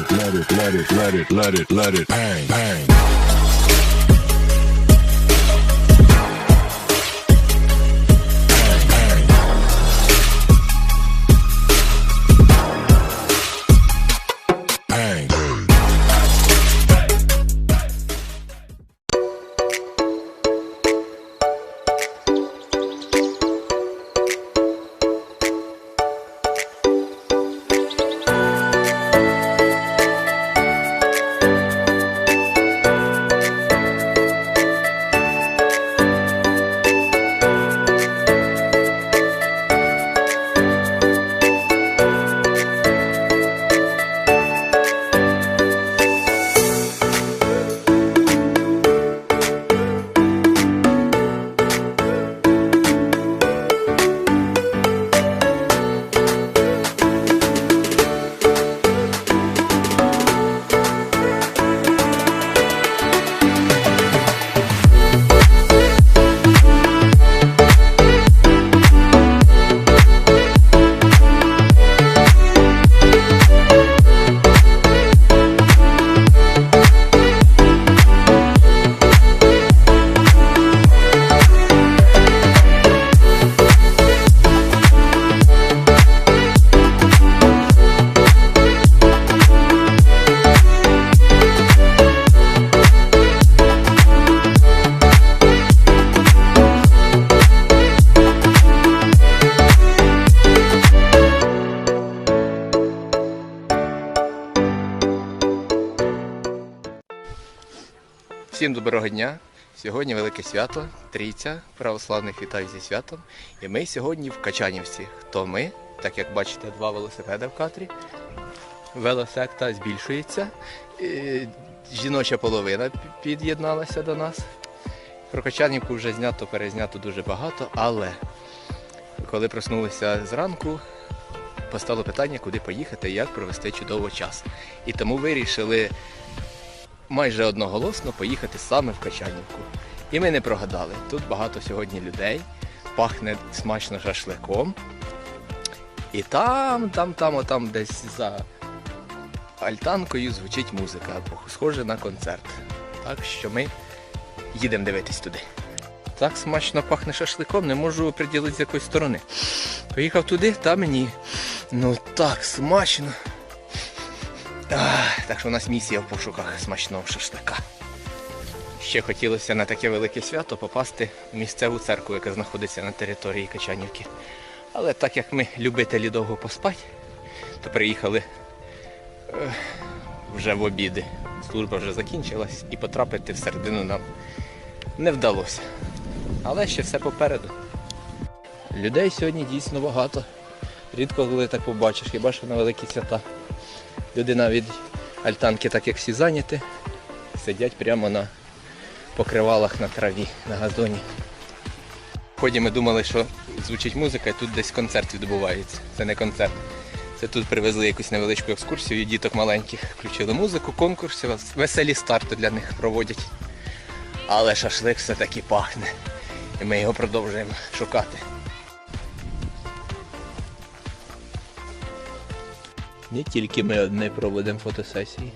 it, let it, let it, let it, let it, let it bang. Bang, Всім доброго дня! Сьогодні велике свято, трійця православних вітаю зі святом. І ми сьогодні в Качанівці. Хто ми? Так як бачите, два велосипеди в катрі. Велосекта збільшується. Жіноча половина під'єдналася до нас. Про Качанівку вже знято, перезнято дуже багато, але коли проснулися зранку, постало питання, куди поїхати як провести чудово час. І тому вирішили майже одноголосно поїхати саме в Качанівку. І ми не прогадали. Тут багато сьогодні людей, пахне смачно шашликом. І там, там, там, отам десь за альтанкою звучить музика, схоже на концерт. Так що ми їдемо дивитись туди. Так смачно пахне шашликом, не можу приділити з якої сторони. Поїхав туди, та мені ну так смачно. Так що у нас місія в пошуках смачного шашлика. Ще хотілося на таке велике свято попасти в місцеву церкву, яка знаходиться на території Качанівки. Але так як ми любителі довго поспати, то приїхали е, вже в обіди. Служба вже закінчилась і потрапити всередину нам не вдалося. Але ще все попереду. Людей сьогодні дійсно багато. Рідко коли так побачиш, хіба що на великі свята. Люди навіть альтанки, так як всі зайняті, сидять прямо на покривалах на траві, на газоні. В ході ми думали, що звучить музика і тут десь концерт відбувається. Це не концерт. Це тут привезли якусь невеличку екскурсію, діток маленьких, включили музику, конкурси, веселі старти для них проводять. Але шашлик все-таки пахне. І ми його продовжуємо шукати. Не тільки ми одне проводимо фотосесії.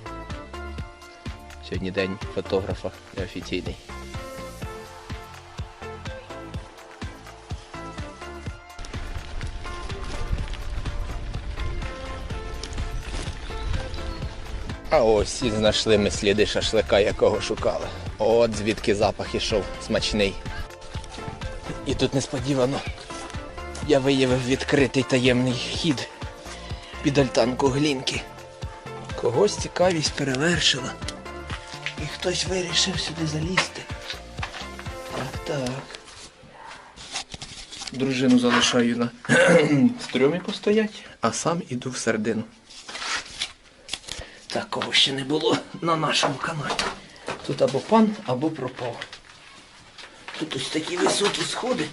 Сьогодні день фотографа неофіційний. А ось і знайшли ми сліди шашлика, якого шукали. От звідки запах ішов смачний. І тут несподівано я виявив відкритий таємний хід під альтанку глінки. Когось цікавість перевершила. І хтось вирішив сюди залізти. Так, так. Дружину залишаю на стрьомі постоять, а сам іду всередину. Такого ще не було на нашому каналі. Тут або пан, або пропав. Тут ось такі високі сходи.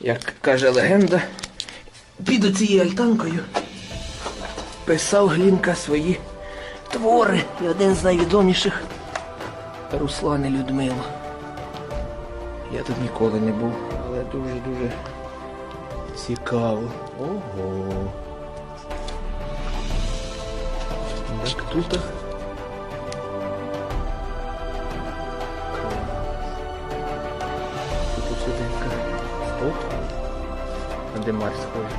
Як каже легенда, під цією альтанкою писав Глінка свої твори. І один з найвідоміших Руслан і Людмила. Я тут ніколи не був, але дуже-дуже цікаво. Ого. Так, тут. Тут А де Марс схожий?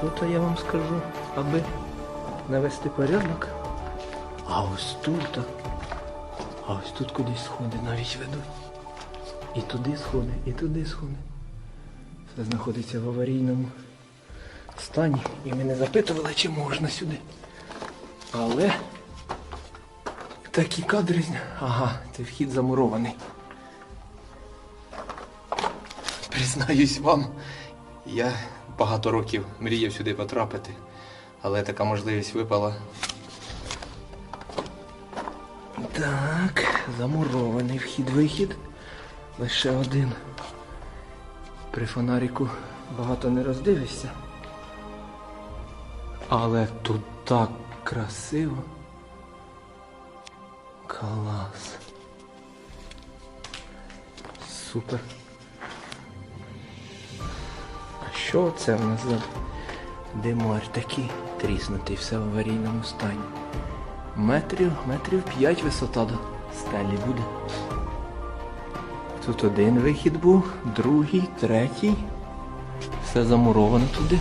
Тут я вам скажу, аби навести порядок. А ось тут. А ось тут кудись сходи навіть ведуть. І туди сходи, і туди сходи. Все знаходиться в аварійному стані. І ми не запитували, чи можна сюди. Але такі кадри. Ага, це вхід замурований. Признаюсь вам, я багато років мріяв сюди потрапити, але така можливість випала. Так, замурований вхід-вихід. Лише один. При фонаріку багато не роздивишся. Але тут так красиво. Клас. Супер. Що це в нас за димар такий тріснутий, все в аварійному стані? Метрів, метрів 5 висота до стелі буде. Тут один вихід був, другий, третій. Все замуровано туди.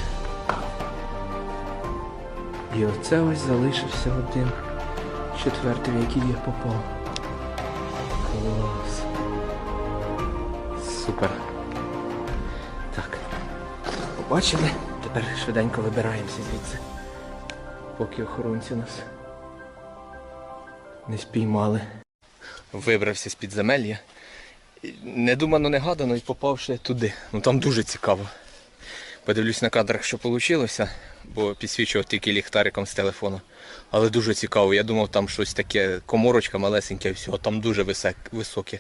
І оце ось залишився один. Четвертий, в який я попав. Клас. Супер. Так. Побачили? Тепер швиденько вибираємося звідси. Поки охоронці нас не спіймали. Вибрався з підземелля. Недумано, не гадано і попав ще туди. Ну там дуже цікаво. Подивлюсь на кадрах, що вийшло, бо підсвічував тільки ліхтариком з телефону. Але дуже цікаво. Я думав, там щось таке, коморочка малесеньке, і все, там дуже висок, високе.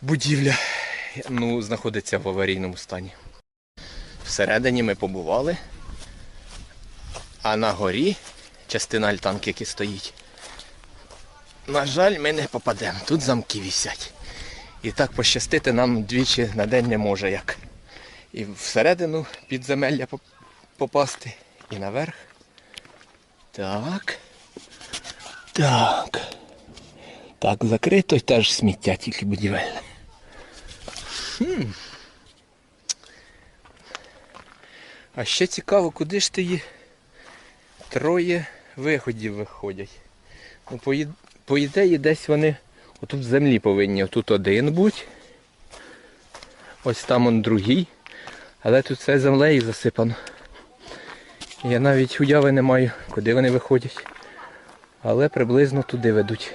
Будівля ну, знаходиться в аварійному стані. Всередині ми побували, а на горі частина альтанки, яка стоїть. На жаль, ми не попадемо. Тут замки вісять. І так пощастити нам двічі на день не може як. І всередину підземелля поп- попасти, і наверх. Так. Так. Так, закрито і теж сміття, тільки будівельне. Хм. А ще цікаво, куди ж ти троє виходів виходять. Ну, по, і- по ідеї, десь вони отут в землі повинні. Отут один бути. Ось там он другий. Але тут все землею засипано. Я навіть уяви не маю, куди вони виходять. Але приблизно туди ведуть.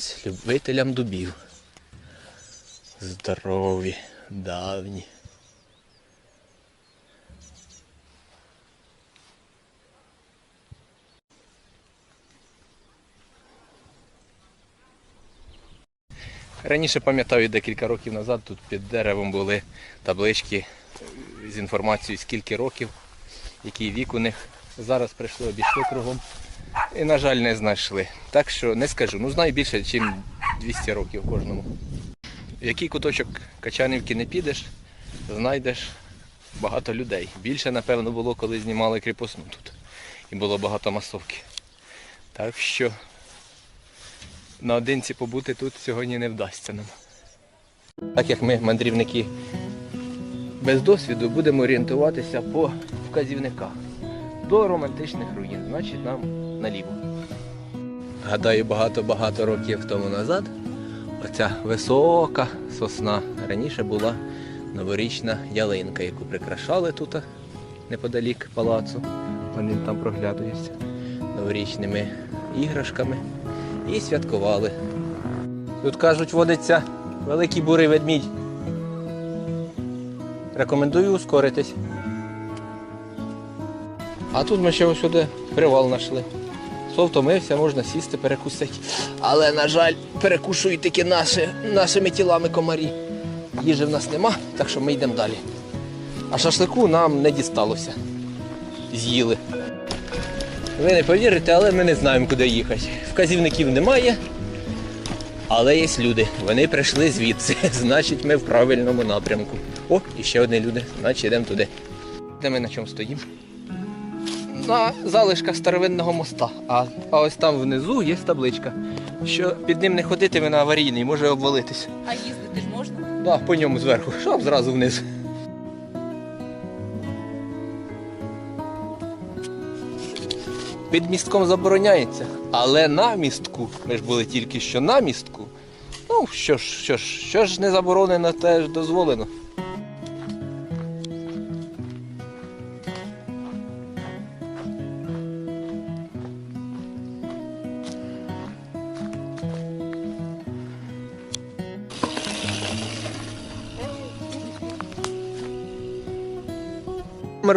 А любителям дубів. Здорові, давні. Раніше пам'ятаю декілька років назад тут під деревом були таблички з інформацією, скільки років, який вік у них Зараз прийшли, обійшли кругом. І, на жаль, не знайшли. Так що не скажу. Ну знаю більше, ніж 200 років кожному. В який куточок Качанівки не підеш, знайдеш багато людей. Більше, напевно, було, коли знімали кріпосну тут. І було багато масовки. Так що наодинці побути тут сьогодні не вдасться нам. Так як ми, мандрівники без досвіду, будемо орієнтуватися по вказівниках до романтичних руїн, значить нам наліво. Гадаю, багато-багато років тому назад оця висока сосна раніше була новорічна ялинка, яку прикрашали тут неподалік палацу. Вони там проглядуються новорічними іграшками і святкували. Тут кажуть, водиться великий бурий ведмідь. Рекомендую ускоритись. А тут ми ще сюди привал знайшли. Хто втомився, можна сісти, перекусити. Але, на жаль, перекушують тільки наші, нашими тілами комарі. Їжі в нас нема, так що ми йдемо далі. А шашлику нам не дісталося. З'їли. Ви не повірите, але ми не знаємо, куди їхати. Вказівників немає, але є люди. Вони прийшли звідси. Значить, ми в правильному напрямку. О, і ще одні люди. Значить, йдемо туди. Де ми на чому стоїмо? На залишках старовинного моста. А, а ось там внизу є табличка, що під ним не ходити, він аварійний, може обвалитись. А їздити ж можна? Да, по ньому зверху, щоб зразу вниз. Під містком забороняється, але на містку, ми ж були тільки що на містку. Ну, що ж, що ж, що ж не заборонено, те ж дозволено.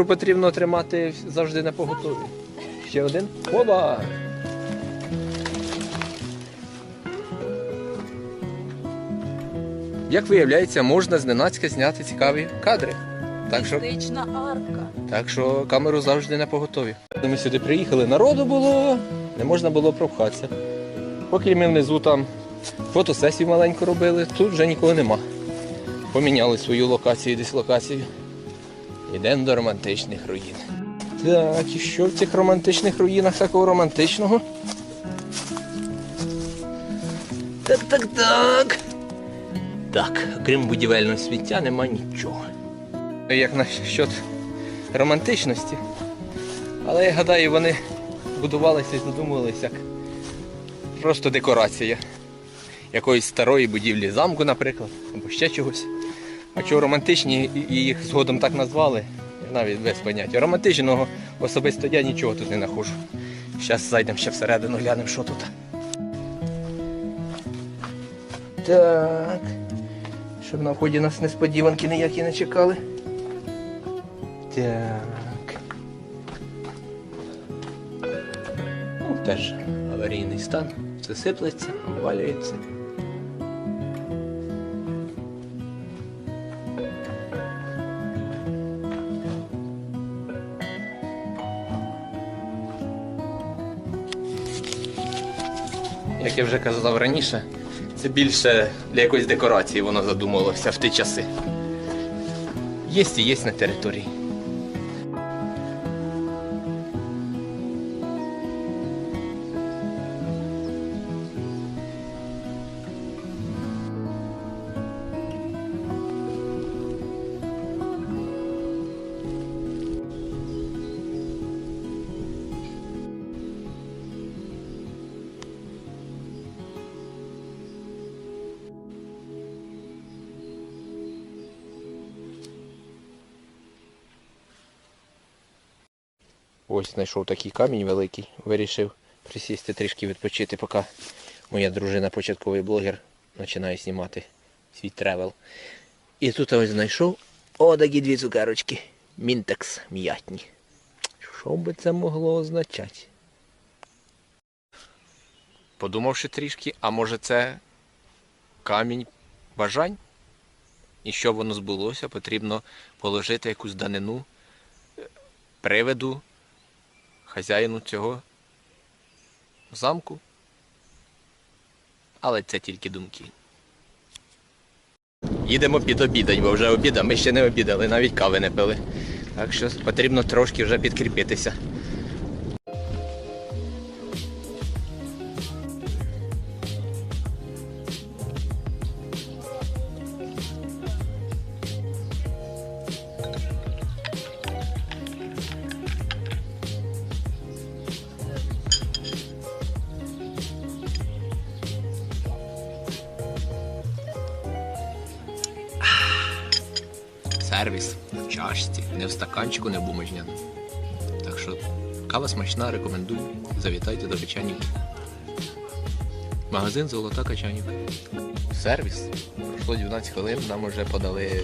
Камеру потрібно тримати завжди на поготові. Ще один. Оба! Як виявляється, можна зненацька зняти цікаві кадри. Так що, Містична арка. так що камеру завжди на поготові. Ми сюди приїхали, народу було, не можна було пропхатися. Поки ми внизу там фотосесію маленьку робили, тут вже нікого нема. Поміняли свою локацію, дислокацію. Йдемо до романтичних руїн. Так, і що в цих романтичних руїнах такого романтичного? Так, так, так. Так, крім будівельного сміття, нема нічого. Як насчет романтичності. Але я гадаю, вони будувалися і задумувалися як просто декорація якоїсь старої будівлі замку, наприклад, або ще чогось. А чого романтичні і їх згодом так назвали, навіть без поняття. Романтичного особисто я нічого тут не знаходжу. Зараз зайдемо ще всередину, глянемо, що тут. Так. Щоб на вході нас несподіванки ніякі не чекали. Так. Ну, теж аварійний стан. Все сиплеться, обвалюється. Як я вже казав раніше, це більше для якоїсь декорації воно задумувалося в ті часи. Є і є на території. Ось знайшов такий камінь великий. Вирішив присісти трішки відпочити, поки моя дружина, початковий блогер, починає знімати свій тревел. І тут ось знайшов о, такі дві цукерочки. Мінтекс м'ятні. Що би це могло означати? Подумавши трішки, а може це камінь бажань? І щоб воно збулося, потрібно положити якусь данину е, привиду хазяїну цього замку. Але це тільки думки. Їдемо під обідань, бо вже обіда. Ми ще не обідали, навіть кави не пили. Так що потрібно трошки вже підкріпитися. Сервіс в чашці, не в стаканчику, не в бумажняному. Так що кава смачна, рекомендую. Завітайте до Качанівки. Магазин Золота Качанівка. Сервіс. Пройшло 12 хвилин, нам вже подали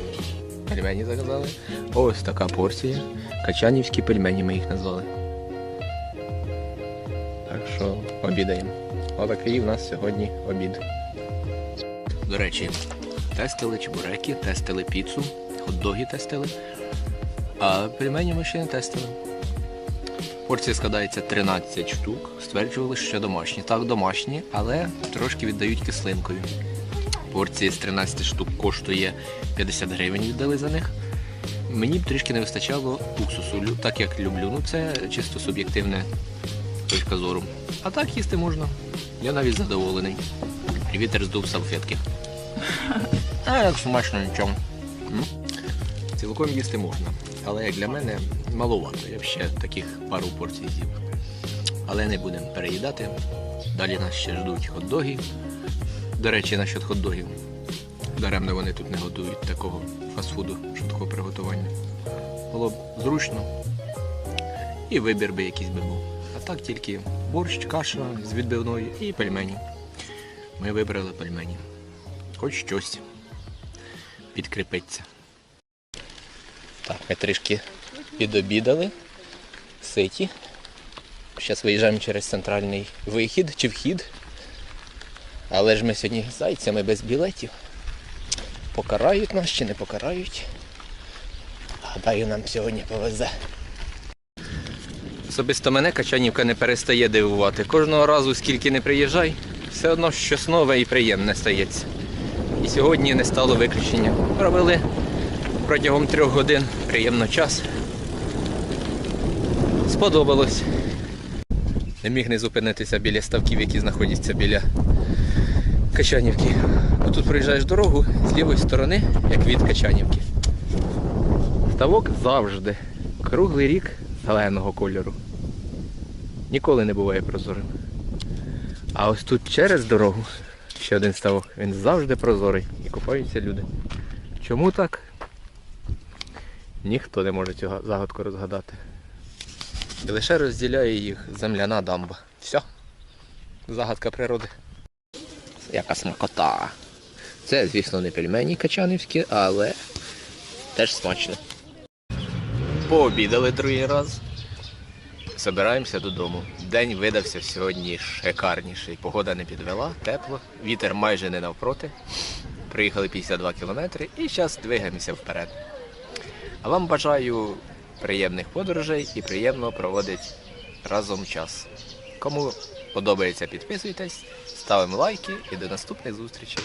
пельмені заказали. Ось така порція. Качанівські пельмені ми їх назвали. Так що обідаємо. Отакий у нас сьогодні обід. До речі, тестили чебуреки, тестили піцу, хот-доги тестили. А пельмені ми ще не тестили. Порція складається 13 штук. Стверджували, що домашні. Так, домашні, але трошки віддають кислинкою. Порція з 13 штук коштує 50 гривень віддали за них. Мені б трішки не вистачало уксусу, так як люблю. Ну це чисто суб'єктивне точка зору. А так їсти можна. Я навіть задоволений. Вітер здув салфетки. А як смачно нічого. Цілком їсти можна. Але як для мене маловато. Я б ще таких пару порцій з'їв. Але не будемо переїдати. Далі нас ще ждуть хот-доги. До речі, насчет хот-догів. Даремно вони тут не готують такого фастфуду швидкого приготування. Було б зручно. І вибір би якийсь би був. А так тільки борщ, каша з відбивною і пельмені. Ми вибрали пельмені. Хоч щось підкріпиться. Так, ми трішки підобідали, ситі. Зараз виїжджаємо через центральний вихід чи вхід. Але ж ми сьогодні зайцями без білетів. Покарають нас чи не покарають. Гадаю, нам сьогодні повезе. Особисто мене Качанівка не перестає дивувати. Кожного разу, скільки не приїжджай, все одно щось нове і приємне стається. І сьогодні не стало виключення. Провели протягом трьох годин приємно час. Сподобалось. Не міг не зупинитися біля ставків, які знаходяться біля Качанівки. Тут проїжджаєш дорогу з лівої сторони, як від Качанівки. Ставок завжди. Круглий рік зеленого кольору. Ніколи не буває прозорим. А ось тут через дорогу ще один ставок. Він завжди прозорий і купаються люди. Чому так? Ніхто не може цю загадку розгадати. І лише розділяє їх земляна дамба. Все. Загадка природи. Яка смакота. Це, звісно, не пельмені качанівські, але теж смачно. Пообідали другий раз. Собираємося додому. День видався сьогодні шикарніший. Погода не підвела, тепло, вітер майже не навпроти. Приїхали 52 кілометри і зараз двигаємося вперед. А вам бажаю приємних подорожей і приємно проводити разом час. Кому подобається, підписуйтесь, ставимо лайки і до наступних зустрічей.